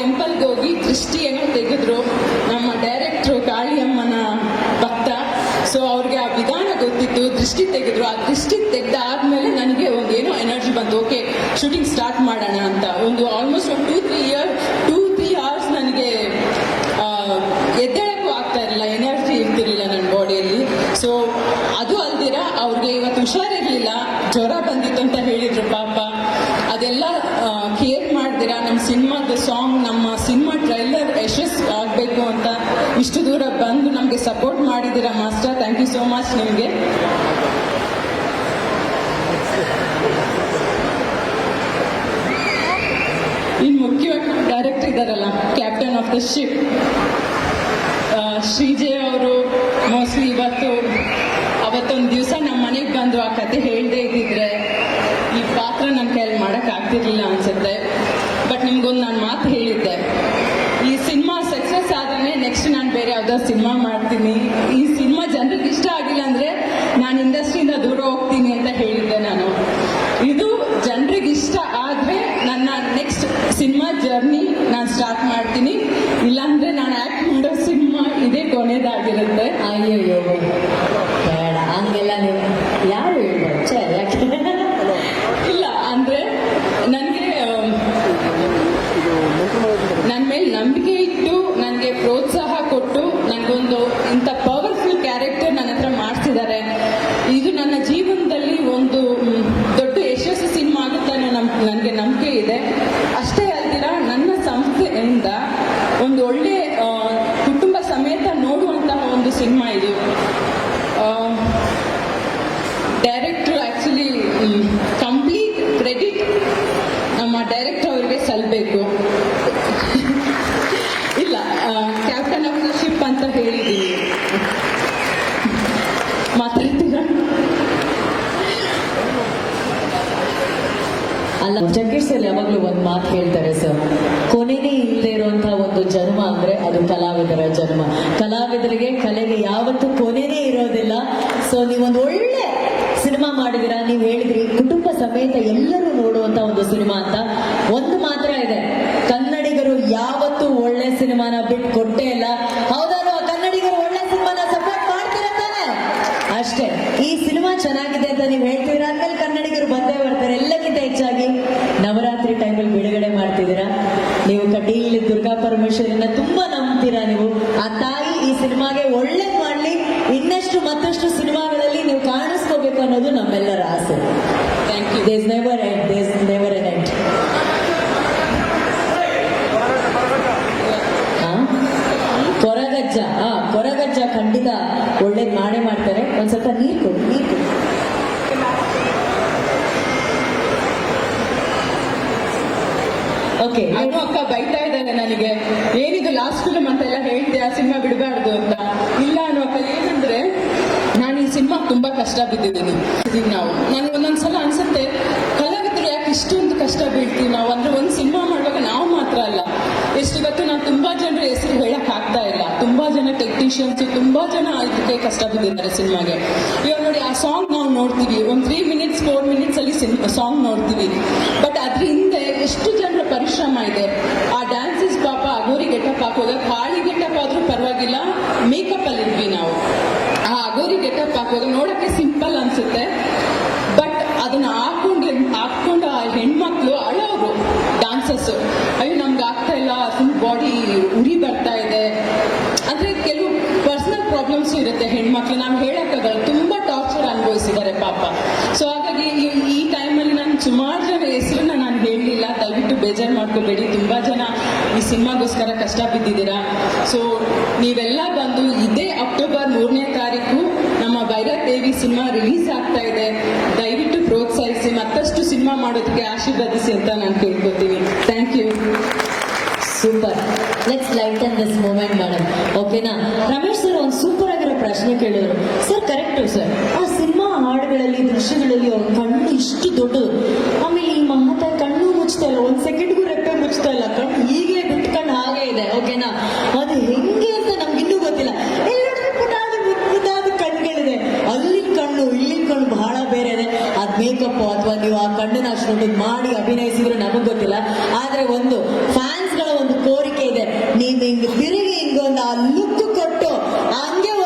ಟೆಂಪಲ್ಗೆ ಹೋಗಿ ದೃಷ್ಟಿಯನ್ನು ತೆಗೆದ್ರು. ನಮ್ಮ ಡೈರೆಕ್ಟ್ರು ಕಾಳಿಯಮ್ಮನ ಭಕ್ತ. ಸೊ ಅವ್ರಿಗೆ ಆ ವಿಧಾನ ಗೊತ್ತಿತ್ತು, ದೃಷ್ಟಿ ತೆಗೆದ್ರು. ಆ ದೃಷ್ಟಿ ತೆಗೆದಾದ್ಮೇಲೆ ನನಗೆ ಒಂದು ಏನೋ ಎನರ್ಜಿ ಬಂತು. ಓಕೆ ಶೂಟಿಂಗ್ ಸ್ಟಾರ್ಟ್ ಮಾಡೋಣ ಅಂತ. ಒಂದು ಆಲ್ಮೋಸ್ಟ್ ಒಂದು two three year two three hours ನನಗೆ ಎದ್ದೇಳಕ್ಕೂ ಆಗ್ತಾ ಇರಲಿಲ್ಲ. ಎನರ್ಜಿ ಇರ್ತಿರ್ಲಿಲ್ಲ ನನ್ನ ಬಾಡಿಯಲ್ಲಿ ಸೊ ಅದು ಅಲ್ದಿರ ಅವ್ರಿಗೆ ಇವತ್ತು ಹುಷಾರಿರ್ಲಿಲ್ಲ. ಜ್ವರ ಬಂದಿತ್ತು ಅಂತ ಹೇಳಿದ್ರು ಪಾಪ. ಅದೆಲ್ಲ ಕೇರ್ ಮಾಡ್ದಿರ ನಮ್ಮ ಸಿನಿಮಾದ ಸಾಂಗ್ ನಮ್ಮ ಸಿನಿಮಾ ಟ್ರೈಲರ್ ಯಶಸ್ ಆಗಬೇಕು ಅಂತ ಇಷ್ಟು ದೂರ ಬಂದು ನಮಗೆ ಸಪೋರ್ಟ್ ಮಾಡಿದ್ದೀರಾ master? Thank you so much ನಿಮಗೆ. ಇನ್ನು ಮುಖ್ಯವಾಗಿ ಡೈರೆಕ್ಟರ್ ಇದ್ದಾರಲ್ಲ captain of the ship Shreejay ಅವರು ಮೋಸ್ಟ್ಲಿ ಇವತ್ತು, ಅವತ್ತೊಂದು ದಿವಸ ನಮ್ಮ ಮನೆಗೆ ಬಂದು ಆ ಕತೆ ಹೇಳದೇ ಇದ್ದಿದ್ರೆ ಈ ಪಾತ್ರ ನನ್ನ ಕೈಯಲ್ಲಿ ಮಾಡೋಕ್ಕಾಗ್ತಿರ್ಲಿಲ್ಲ ಅನ್ಸುತ್ತೆ ಬಟ್ ನಿಮ್ಗೊಂದು ನಾನು ಮಾತು ಹೇಳಿದ್ದೆ ಈ ಸಿನಿಮಾ ಸಕ್ಸಸ್ ಆದ್ರೆ ನೆಕ್ಸ್ಟ್ ಯಾವ್ದಾದ್ರು ಸಿನಿಮಾ ಮಾಡ್ತೀನಿ. ಈ ಸಿನಿಮಾ ಜನರಿಗೆ ಇಷ್ಟ ಆಗಿಲ್ಲ ಅಂದ್ರೆ ನಾನು ಇಂಡಸ್ಟ್ರಿಯಿಂದ ದೂರ ಹೋಗ್ತೀನಿ ಅಂತ ಹೇಳಿದ್ದೆ ನಾನು. ಇದು ಜನರಿಗೆ ಇಷ್ಟ ಆದ್ರೆ ನನ್ನ ನೆಕ್ಸ್ಟ್ ಸಿನಿಮಾ ಜರ್ನಿ ನಾನು ಸ್ಟಾರ್ಟ್ ಮಾಡ್ತೀನಿ. ಇಲ್ಲಾಂದ್ರೆ ನಾನು ಆಕ್ಟ್ ಮಾಡೋ ಸಿನಿಮಾ ಇದೇ ಕೊನೆದಾಗಿರುತ್ತೆ. ಅಯ್ಯೋ ಬೇಡ. ಹಂಗೆಲ್ಲ ನೀವು ಯಾರು ಹೇಳ್ಬಾರ್ದು ಛೆ, ಯಾಕೆ ಇಲ್ಲ ಅಂದ್ರೆ ನನಗೆ ನನ್ನ ಮೇಲೆ ನಂಬಿಕೆ ಇಟ್ಟು ನನಗೆ ಪ್ರೋತ್ಸಾಹ ಕೊಟ್ಟು ನನಗೊಂದು ಇಂಥ ಪವರ್ಫುಲ್ ಕ್ಯಾರೆಕ್ಟರ್ ನನ್ನ ಹತ್ರ ಮಾಡಿಸಿದ್ದಾರೆ ಇದು ನನ್ನ ಜೀವನದಲ್ಲಿ ಒಂದು ದೊಡ್ಡ ಯಶಸ್ಸು ಸಿನಿಮಾ ಆಗುತ್ತೆ ನನಗೆ ನಂಬಿಕೆ ಇದೆ. ಅಷ್ಟೇ ಅಲ್ದಿರ ನನ್ನ ಸಂಸ್ಥೆಯಿಂದ ಒಂದು ಒಳ್ಳೆ ಕುಟುಂಬ ಸಮೇತ ನೋಡುವಂತಹ ಒಂದು ಸಿನಿಮಾ ಇದು ಡೈರೆಕ್ಟ್ರು ಆ್ಯಕ್ಚುಲಿ ಕಂಪ್ಲೀಟ್ ಕ್ರೆಡಿಟ್ ನಮ್ಮ ಡೈರೆಕ್ಟರ್ ಅವರಿಗೆ ಸಲ್ಲಬೇಕು ಇಲ್ಲ ಕ್ಯಾಪ್ಟನ್ ಆಫ್ ದ ಶಿಪ್ ಅಂತ ಹೇಳಿದ್ದೀನಿ ಮಾತಾಡ್ತೀರಾ ಅಲ್ಲ ಜಗ್ಗೇಶ್ ಸರ್ ಯಾವಾಗಲೂ ಒಂದು ಮಾತು ಹೇಳ್ತಾರೆ ಸರ್ ಕೊನೆಗೆ ಇಲ್ಲದೆ ಇರುವಂತಹ ಒಂದು ಜನ್ಮ ಅಂದ್ರೆ ಅದು ಕಲಾವಿದರ ಜನ್ಮ. ಕಲಾವಿದರಿಗೆ ಕಲೆಗೆ ಯಾವತ್ತೂ ಕೊನೆನೇ ಇರೋದಿಲ್ಲ. ಸೊ ನೀವೊಂದು ಒಳ್ಳೆ ಸಿನಿಮಾ ಮಾಡಿದಿರಾ, ನೀವು ಹೇಳಿದ್ರಿ, ಕುಟುಂಬ ಸಮೇತ ಎಲ್ಲರೂ ನೋಡುವಂತ ಒಂದು ಸಿನಿಮಾ ಅಂತ. ಒಂದು ಮಾತ್ರ ಇದೆ. ಕನ್ನಡಿಗರು ಯಾವತ್ತೂ ಒಳ್ಳೆ ಸಿನಿಮಾನ ಬಿಟ್ಟು ಕೊಟ್ಟೇ ಇಲ್ಲ. ಆ ಕನ್ನಡಿಗರು ಒಳ್ಳೆ ಸಿನಿಮಾನ ಸಪೋರ್ಟ್ ಮಾಡ್ತಿರತ್ತಾನೆ ತಾನೆ? ಅಷ್ಟೇ. ಈ ಸಿನಿಮಾ ಚೆನ್ನಾಗಿದೆ ಅಂತ ನೀವು ಹೇಳ್ತೀರಾ? ಆದ್ಮೇಲೆ ಕನ್ನಡಿಗರು ಬಂದೇ ಬರ್ತಾರೆ. ಪರಮೇಶ್ವರಿನ ತುಂಬಾ ನಂಬ್ತೀರಾ ನೀವು. ಆ ತಾಯಿ ಈ ಸಿನಿಮಾಗೆ ಒಳ್ಳೇದ್ ಮಾಡ್ಲಿ ಇನ್ನಷ್ಟು ಮತ್ತಷ್ಟು ಸಿನಿಮಾಗಳಲ್ಲಿ ನೀವು ಕಾಣಿಸ್ಕೋಬೇಕು ಅನ್ನೋದು ನಮ್ಮೆಲ್ಲರ ಆಸೆ. Thank you days never end days never N end Koragajja ಆ ಕೊರಗಜ್ಜ ಖಂಡಿತ ಒಳ್ಳೇದ್ ಮಾಡೇ ಮಾಡ್ತಾರೆ. ಒಂದ್ ಸ್ವಲ್ಪ ನೀರು ಕೊಡಿ ನೀರ್ ಕೊಡು. ಓಕೆ ಅಕ್ಕ ಬೈತಾ ಇದ್ದಾನೆ ನನಗೆ ಏನಿದು ಲಾಸ್ಟ್ ಫಿಲ್ಮ್ ಅಂತ ಎಲ್ಲ ಹೇಳ್ದೆ ಆ ಸಿನಿಮಾ ಬಿಡಬಾರ್ದು ಅಂತ. ಇಲ್ಲ ಅನ್ನೋ ಏನಂದ್ರೆ, ನಾನು ಈ ಸಿನಿಮಾ ತುಂಬಾ ಕಷ್ಟ ಬಿದ್ದಿದ್ದೀನಿ. ನಾವು. ನನಗೆ ಒಂದೊಂದ್ಸಲ ಅನ್ಸುತ್ತೆ, ಕಲಾವಿದರು ಯಾಕೆ ಇಷ್ಟೊಂದು ಕಷ್ಟ ಬೀಳ್ತೀವಿ ನಾವು ಅಂದ್ರೆ ಒಂದು ಸಿನಿಮಾ ಮಾಡುವಾಗ ನಾವು ಮಾತ್ರ ಅಲ್ಲ. ಎಷ್ಟು ಗೊತ್ತು, ನಾನು ತುಂಬಾ ಜನರ ಹೆಸರು ಹೇಳಕ್ ಆಗ್ತಾ ಇಲ್ಲ. ತುಂಬಾ ಜನ ಟೆಕ್ನಿಷಿಯನ್ಸ್ ತುಂಬಾ ಜನ ಇದಕ್ಕೆ ಕಷ್ಟ ಬಿದ್ದಿದ್ದಾರೆ ಸಿನಿಮಾಗೆ. ಇವಾಗ ನೋಡಿ, ಆ ಸಾಂಗ್ ನಾವು ನೋಡ್ತೀವಿ. ಒಂದು ತ್ರೀ ಮಿನಿಟ್ಸ್ ಫೋರ್ ಮಿನಿಟ್ಸ್ ಅಲ್ಲಿ ಸಾಂಗ್ ನೋಡ್ತೀವಿ. ಬಟ್ ಅದ್ರ ಹಿಂದೆ ಎಷ್ಟು ಜನರ ಪರಿಶ್ರಮ ಇದೆ. ಆ ಡ್ಯಾನ್ಸಸ್ ಪಾಪ, ಅಗೋರಿ ಗೆಟಪ್ ಹಾಕುವಾಗ ಹಾಳಿ ಗೆಟಪ್ ಆದ್ರೂ ಪರವಾಗಿಲ್ಲ ಮೇಕಪ್ ಅಲ್ಲಿ ಇದ್ವಿ ನಾವು ಆ ಅಗೋರಿ ಗೆಟಪ್ ಹಾಕುವಾಗ ನೋಡಕ್ಕೆ ಸಿಂಪಲ್ ಅನ್ಸುತ್ತೆ ಬಟ್ ಅದನ್ನ ಹಾಕೊಂಡು ಹಾಕೊಂಡು ಆ ಹೆಣ್ಮಕ್ಳು ಅಳೋರು ಡಾನ್ಸಸ್ ಅಯ್ಯೋ ನಮ್ಗೆ ಆಗ್ತಾ ಇಲ್ಲ ಫುಲ್ ಬಾಡಿ ಉರಿ ಬರ್ತಾ ಇದೆ ಅಂದ್ರೆ ಕೆಲವು ಪರ್ಸನಲ್ ಪ್ರಾಬ್ಲಮ್ಸ್ ಇರುತ್ತೆ. ಹೆಣ್ಮಕ್ಳು ನಾವು ಹೇಳಕ್ಕಾಗಲ್ಲ ತುಂಬಾ ಟಾರ್ಚರ್ ಅನುಭವಿಸಿದ್ದಾರೆ ಪಾಪ. ಸೊ ಹಾಗಾಗಿ ಈ- ಟೈಮಲ್ಲಿ ನಾನು ಸುಮಾರು ಜನ ಹೆಸರನ್ನ ನಾನು ಹೇಳಲಿಲ್ಲ. ದಯವಿಟ್ಟು ಬೇಜಾರು ಮಾಡ್ಕೋಬೇಡಿ. ತುಂಬಾ ಜನ ಈ ಸಿನಿಮಾಗೋಸ್ಕರ ಕಷ್ಟ ಬಿದ್ದಿದ್ದೀರಾ? ಸೊ ನೀವೆಲ್ಲ ಬಂದು ಇದೇ ಅಕ್ಟೋಬರ್ ಮೂರನೇ ತಾರೀಕು ನಮ್ಮ ಭೈರದೇವಿ ಸಿನಿಮಾ ರಿಲೀಸ್ ಆಗ್ತಾ ಇದೆ. ದಯವಿಟ್ಟು ಪ್ರೋತ್ಸಾಹಿಸಿ. ಮತ್ತಷ್ಟು ಸಿನಿಮಾ ಮಾಡೋದಕ್ಕೆ ಆಶೀರ್ವದಿಸಿ ಅಂತ ನಾನು ಕೇಳ್ಕೊತೀನಿ. Let's lighten this moment madam ಓಕೆನಾ ರಮೇಶ್ ಸರ್ ಒಂದು ಸೂಪರ್ ಆಗಿರೋ ಪ್ರಶ್ನೆ ಕೇಳಿದ್ರು. ಸರ್ ಕರೆಕ್ಟು ಸರ್ ಆ ಸಿನಿಮಾ ಹಾಡುಗಳಲ್ಲಿ, ದೃಶ್ಯಗಳಲ್ಲಿ ಅವ್ರ ಕಣ್ಣು ಇಷ್ಟು ದೊಡ್ಡದು. ಆಮೇಲೆ ಈ ಮಹತಾಯಿ ಕಣ್ಣು ಮುಚ್ತಾ ಇಲ್ಲ, ಒಂದ್ ಸೆಕೆಂಡ್ಗೂ ರೆಪ್ಪೆ ಮುಚ್ತಾ ಇಲ್ಲ. ಕಣ್ಣು ಹೀಗೆ ಬಿಟ್ಕೊಂಡು ಹಾಗೆ ಇದೆ ಓಕೆನಾ ಅದು ಹೆಂಗೆ ಅಂತ ನಮ್ಗೆ ಇನ್ನೂ ಗೊತ್ತಿಲ್ಲ ಅಲ್ಲಿ ಕಣ್ಣು, ಇಲ್ಲಿ ಕಣ್ಣು ಬಹಳ ಬೇರೆ ಮೇಕಪ್ ಅಥವಾ ನೀವು ಆ ಕಣ್ಣನ್ನ ಅಷ್ಟೊಂದು ಮಾಡಿ ಅಭಿನಯಿಸಿದ್ರೆ ನಮಗ್ ಗೊತ್ತಿಲ್ಲ. ಆದ್ರೆ ಒಂದು ಫ್ಯಾನ್ 안경